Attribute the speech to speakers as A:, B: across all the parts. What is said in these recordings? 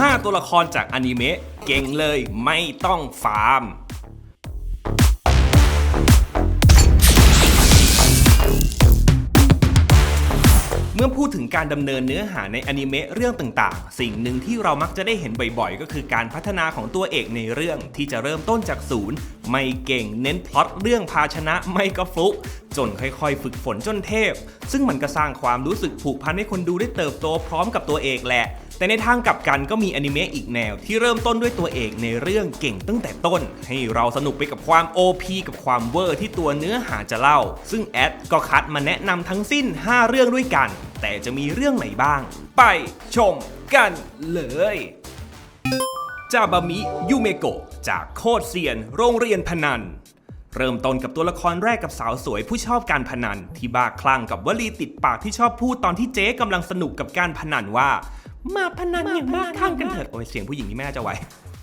A: 5 ตัวละครจากอนิเมะเก่งเลยไม่ต้องฟาร์ม เมื่อพูดถึงการดำเนินเนื้อหาในอนิเมะเรื่องต่างๆ สิ่งหนึ่งที่เรามักจะได้เห็นบ่อยๆ ก็คือการพัฒนาของตัวเอกในเรื่องที่จะเริ่มต้นจากศูนย์ ไม่เก่งเน้นพล็อตเรื่องภาชนะไม่ก็ฟลุกจนค่อยๆ ฝึกฝนจนเทพ ซึ่งมันก็สร้างความรู้สึกผูกพันให้คนดูได้เติบโตพร้อมกับตัวเอกแหละ แต่ในทางกลับกันก็มีอนิเมะอีกแนวที่เริ่มต้นด้วยตัวเอกในเรื่องเก่งตั้งแต่ต้น ให้เราสนุกไปกับความ OP กับความเวอร์ที่ตัวเนื้อหาจะเล่า ซึ่งแอดก็คัดมาแนะนำทั้งสิ้น 5 เรื่องด้วยกัน แต่จะมีเรื่องไหนบ้าง ไปชมกันเลยจาบามิยูเมโกะจากโคตรเซียน โรงเรียนพนัน เริ่มต้นกับตัวละครแรกกับสาวสวยผู้ชอบการพนัน ที่บ้าคลั่งกับวลีติดปากที่ชอบพูดตอนที่เจ๊กำลังสนุกกับการพนันว่า มาพนันอย่างบ้าคลั่งกันเถิดโอ้ยเสียงผู้หญิงนี่แม่จะไหว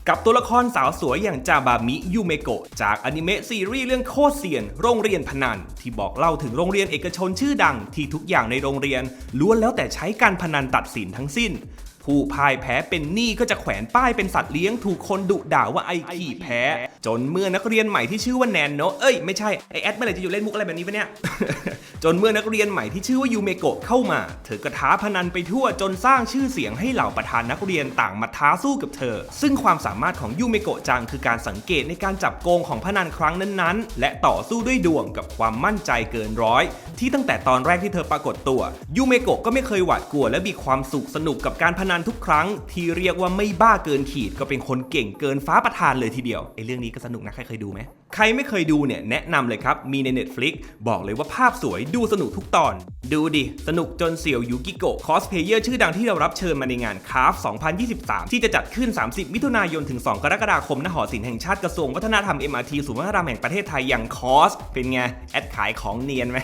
A: กับตัวละครสาวสวยอย่างจาบามิยูเมโกะจากอนิเมะซีรีส์เรื่องโคตรเซียน โรงเรียนพนัน ที่บอกเล่าถึงโรงเรียนเอกชนชื่อดัง ที่ทุกอย่างในโรงเรียนล้วนแล้วแต่ใช้การพนันตัดสินทั้งสิ้น ผู้พ่ายแพ้เป็นหนี้ก็จะแขวนป้ายเป็นสัตว์เลี้ยงถูกคนดุด่าว่าไอ้ขี้แพ้ จนเมื่อนักเรียนใหม่ที่ชื่อว่าแนนโนเอ้ยไม่ใช่ไอแอดเมื่อไหร่จะอยู่เล่นมุกอะไรแบบนี้ปะเนี่ยจนเมื่อนักเรียนใหม่ที่ชื่อว่ายูเมโกะเข้ามา เธอก็ท้าพนันไปทั่วจนสร้างชื่อเสียงให้เหล่าประธานนักเรียนต่างมาท้าสู้กับเธอ ซึ่งความสามารถของยูเมโกะจังคือการสังเกตในการจับโกงของพนันครั้งนั้นๆ และต่อสู้ด้วยดวงกับความมั่นใจเกินร้อย ที่ตั้งแต่ตอนแรกที่เธอปรากฏตัวยูเมโกะก็ไม่เคยหวาดกลัวและมีความสุขสนุกกับการพนันทุกครั้ง ที่เรียกว่าไม่บ้าเกินขีดก็เป็นคนเก่งเกินฟ้าประทานเลยทีเดียวไอ้เรื่องนี้ก็สนุกนะใครเคยดูไหม ใครไม่เคยดูเนี่ยแนะนำเลยครับ มีใน Netflix บอกเลยว่าภาพสวยดูสนุกทุกตอน ดูดิ สนุกจนเสี่ยวยูกิโกะคอสเพเยอร์ชื่อดังที่เรารับเชิญมาในงานคาฟ2023 ที่จะจัดขึ้น 30 มิถุนายนถึง 2 กรกฎาคมณหอศิลป์แห่งชาติกระทรวงวัฒนธรรม MRT ศูนย์วัฒนธรรมแห่งประเทศไทยอย่างคอส เป็นไง แอดขายของเนียนไหม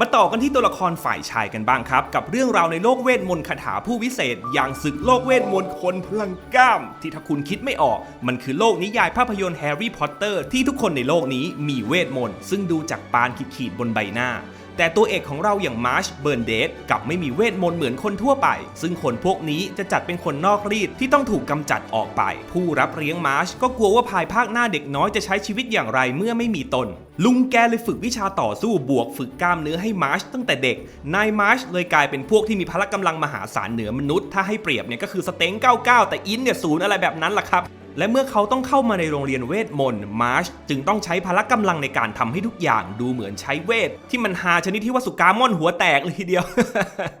A: มาต่อกันที่ตัวละครฝ่ายชายกันบ้างครับ กับเรื่องราวในโลกเวทมนต์คาถาผู้วิเศษ อย่างศึกโลกเวทมนต์คนพลังกล้าม ที่ถ้าคุณคิดไม่ออก มันคือโลกนิยายภาพยนตร์แฮร์รี่พอตเตอร์ที่ทุกคนในโลกนี้มีเวทมนต์ซึ่งดูจากปานขีดๆบนใบหน้า แต่ตัวเอกของเราอย่างมาร์ชเบิร์นเดดกับไม่มีเวทมนต์เหมือนคนทั่วไป ซึ่งคนพวกนี้จะจัดเป็นคนนอกรีดที่ต้องถูกกำจัดออกไป ผู้รับเลี้ยงมาร์ชก็กลัวว่าภายภาคหน้าเด็กน้อยจะใช้ชีวิตอย่างไรเมื่อไม่มีตน ลุงแกเลยฝึกวิชาต่อสู้บวกฝึกกล้ามเนื้อให้มาร์ชตั้งแต่เด็ก นายมาร์ชเลยกลายเป็นพวกที่มีพละกำลังมหาศาลเหนือมนุษย์ ถ้าให้เปรียบเนี่ยก็คือสเต็ง99 แต่อินเนี่ยศูนย์อะไรแบบนั้นล่ะครับ และเมื่อเขาต้องเข้ามาในโรงเรียนเวทมนต์มาร์ชจึงต้องใช้พละกำลังในการทำให้ทุกอย่างดูเหมือนใช้เวท ที่มันฮาชนิดที่ว่าสุกามอนหัวแตกเลยทีเดียว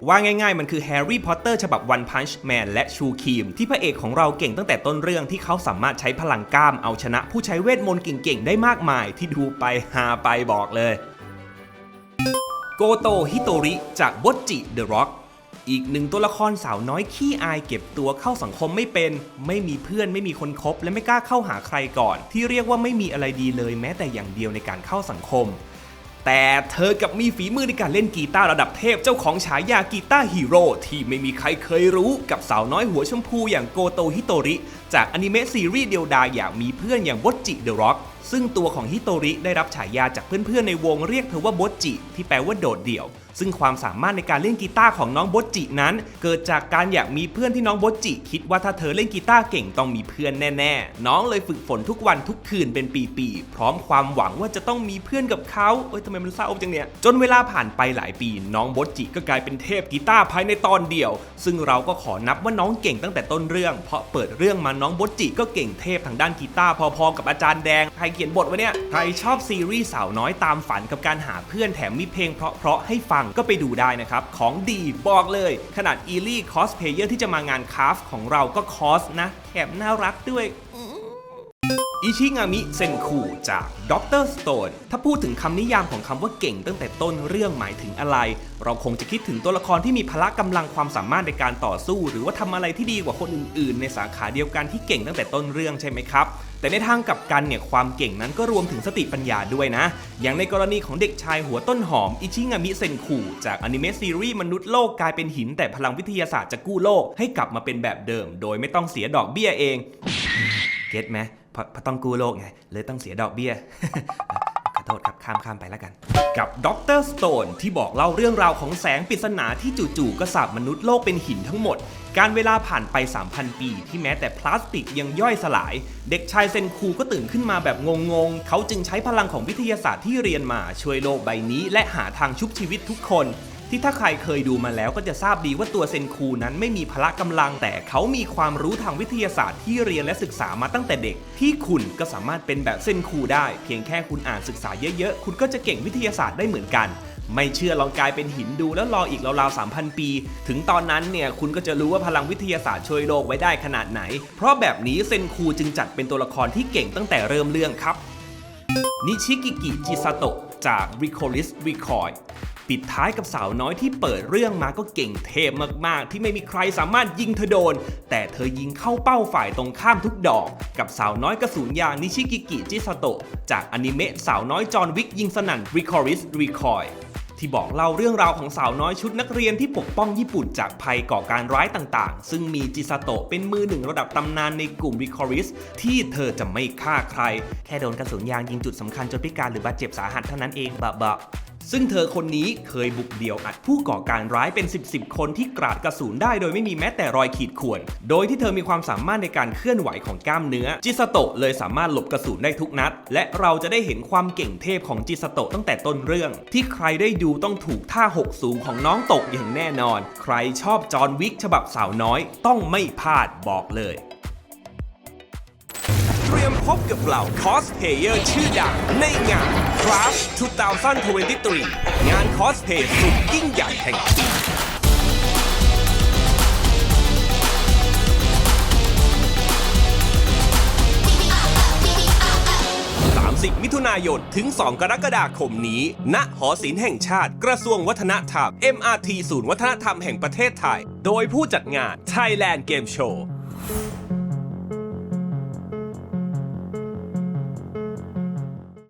A: ว่าง่ายๆ มันคือแฮร์รี่พอตเตอร์ฉบับวันพันช์แมนและชูคีม ที่พระเอกของเราเก่งตั้งแต่ต้นเรื่องที่เขาสามารถใช้พลังกล้ามเอาชนะผู้ใช้เวทมนต์เก่งๆ ได้มากมายที่ดูไปฮาไปบอกเลย โกโตฮิโตริจากบ o จิเดอะร็อก อีกหนึ่งตัวละครสาวน้อยขี้อายเก็บตัวเข้าสังคมไม่เป็น ไม่มีเพื่อนไม่มีคนคบ และไม่กล้าเข้าหาใครก่อน ที่เรียกว่าไม่มีอะไรดีเลยแม้แต่อย่างเดียวในการเข้าสังคม แต่เธอกับมีฝีมือในการเล่นกีตาร์ระดับเทพเจ้าของฉายากีตาร์ฮีโร่ที่ไม่มีใครเคยรู้กับสาวน้อยหัวชมพูอย่างโกโตฮิโตริ จากอนิเมะซีรีส์เดียวดายอย่างมีเพื่อนอย่างบ o จิเดอะร็อกซึ่งตัวของฮิโตริได้รับฉายาจากเพื่อนๆในวงเรียกเธอว่าโบจิที่แปลว่าโดดเดี่ยว ซึ่งความสามารถในการเล่นกีตาร์ของน้องโบจินั้น เกิดจากการอยากมีเพื่อนที่น้องโบจิคิดว่าถ้าเธอเล่นกีตาร์เก่งต้องมีเพื่อนแน่ๆ น้องเลยฝึกฝนทุกวันทุกคืนเป็นปีๆ พร้อมความหวังว่าจะต้องมีเพื่อนกับเขาเอ้ยทำไมมันเศร้าจังเนี่ย จนเวลาผ่านไปหลายปี น้องโบจิก็กลายเป็นเทพกีตาร์ภายในตอนเดียว ซึ่งเราก็ขอนับว่าน้องเก่งตั้งแต่ต้นเรื่อง เพราะเปิดเรื่องมาน้องโบจิก็เก่งเทพทางด้านกีตาร์พอๆกับอาจารย์แดงใครเขียนบทวะเนี่ยใครชอบซีรีส์สาวน้อยตามฝันกับการหาเพื่อนแถมมีเพลงเพราะๆให้ฟังก็ไปดูได้นะครับ ของดีบอกเลย ขนาดอีลี่คอสเพเยอร์ที่จะมางานคาฟของเราก็คอสนะแถมน่ารักด้วยอิชิงามิเซนคูจากด็อกเตอร์สโตนถ้าพูดถึงคำนิยามของคำว่าเก่งตั้งแต่ต้นเรื่องหมายถึงอะไร เราคงจะคิดถึงตัวละครที่มีพละกำลังความสามารถในการต่อสู้ หรือว่าทำอะไรที่ดีกว่าคนอื่นๆ ในสาขาเดียวกันที่เก่งตั้งแต่ต้นเรื่องใช่ไหมครับ แต่ในทางกลับกันเนี่ยความเก่งนั้นก็รวมถึงสติปัญญาด้วยนะ อย่างในกรณีของเด็กชายหัวต้นหอมอิชิงามิเซนคูจากอนิเมะซีรีส์มนุษย์โลกกลายเป็นหินแต่พลังวิทยาศาสตร์จะกู้โลกให้กลับมาเป็นแบบเดิม โดยไม่ต้องเสียดอกเบี้ยเอง เก็ตไหมเพราะต้องกู้โลกไงเลยต้องเสียดอกเบี้ย โทษครับข้ามข้ามไปแล้วกัน กับด็อกเตอร์สโตนที่บอกเล่าเรื่องราวของแสงปริศนาที่จู่ๆก็สาบมนุษย์โลกเป็นหินทั้งหมด การเวลาผ่านไป 3,000 ปี ที่แม้แต่พลาสติกยังย่อยสลาย เด็กชายเซนคูก็ตื่นขึ้นมาแบบงงๆ เขาจึงใช้พลังของวิทยาศาสตร์ที่เรียนมาช่วยโลกใบนี้ และหาทางชุบชีวิตทุกคน ที่ถ้าใครเคยดูมาแล้วก็จะทราบดีว่าตัวเซนคูนั้นไม่มีพละกำลัง แต่เขามีความรู้ทางวิทยาศาสตร์ที่เรียนและศึกษามาตั้งแต่เด็ก ที่คุณก็สามารถเป็นแบบเซนคูได้ เพียงแค่คุณอ่านศึกษาเยอะๆ คุณก็จะเก่งวิทยาศาสตร์ได้เหมือนกันไม่เชื่อลองกลายเป็นหินดูแล้วรออีกราวๆ 3,000 ปี ถึงตอนนั้นเนี่ยคุณก็จะรู้ว่าพลังวิทยาศาสตร์ช่วยโลกไว้ได้ขนาดไหน เพราะแบบนี้เซนคูจึงจัดเป็นตัวละครที่เก่งตั้งแต่เริ่มเรื่องครับ นิชิกิกิจิซาโตะจาก r i c o l i s Recoil ปิดท้ายกับสาวน้อยที่เปิดเรื่องมาก็เก่งเทพมากๆ ที่ไม่มีใครสามารถยิงเธอโดน แต่เธอยิงเข้าเป้าฝ่ายตรงข้ามทุกดอก กับสาวน้อยกระสุนยางนิชิกิกิจิซาโตะจากอนิเมะสาวน้อยจอห์นวิกยิงสนั่น r i c o l i s Recoil ที่บอกเล่าเรื่องราวของสาวน้อยชุดนักเรียนที่ปกป้องญี่ปุ่นจากภัยก่อการร้ายต่างๆ ซึ่งมีจิซาโตะเป็นมือหนึ่งระดับตำนานในกลุ่มริคอริส ที่เธอจะไม่ฆ่าใคร แค่โดนกระสุนยางยิงจุดสำคัญจนพิการหรือบาดเจ็บสาหัสเท่านั้นเองบะบะ ซึ่งเธอคนนี้เคยบุกเดี่ยวอัดผู้ก่อการร้ายเป็น 10บสคนที่กราดกระสุนได้โดยไม่มีแม้แต่รอยขีดข่วน โดยที่เธอมีความสามารถในการเคลื่อนไหวของกล้ามเนื้อ จิสโตะเลยสามารถหลบกระสุนได้ทุกนัด และเราจะได้เห็นความเก่งเทพของจิสโตะตั้งแต่ต้นเรื่อง ที่ใครได้ดูต้องถูกท่าหกสูงของน้องตกอย่างแน่นอน ใครชอบจอห์นวิกฉบับสาวน้อย ต้องไม่พลาดบอกเลย พบกับเหล่าคอสเพเยอร์ชื่อดังในงาน Craft 2023 งานคอสเพย์สุดยิ่งใหญ่แห่งปี30มิถุนายน ถึง 2 กรกฎาคมนี้ ณ หอศิลป์แห่งชาติ กระทรวงวัฒนธรรม MRT ศูนย์วัฒนธรรมแห่งประเทศไทย โดยผู้จัดงาน Thailand Game Show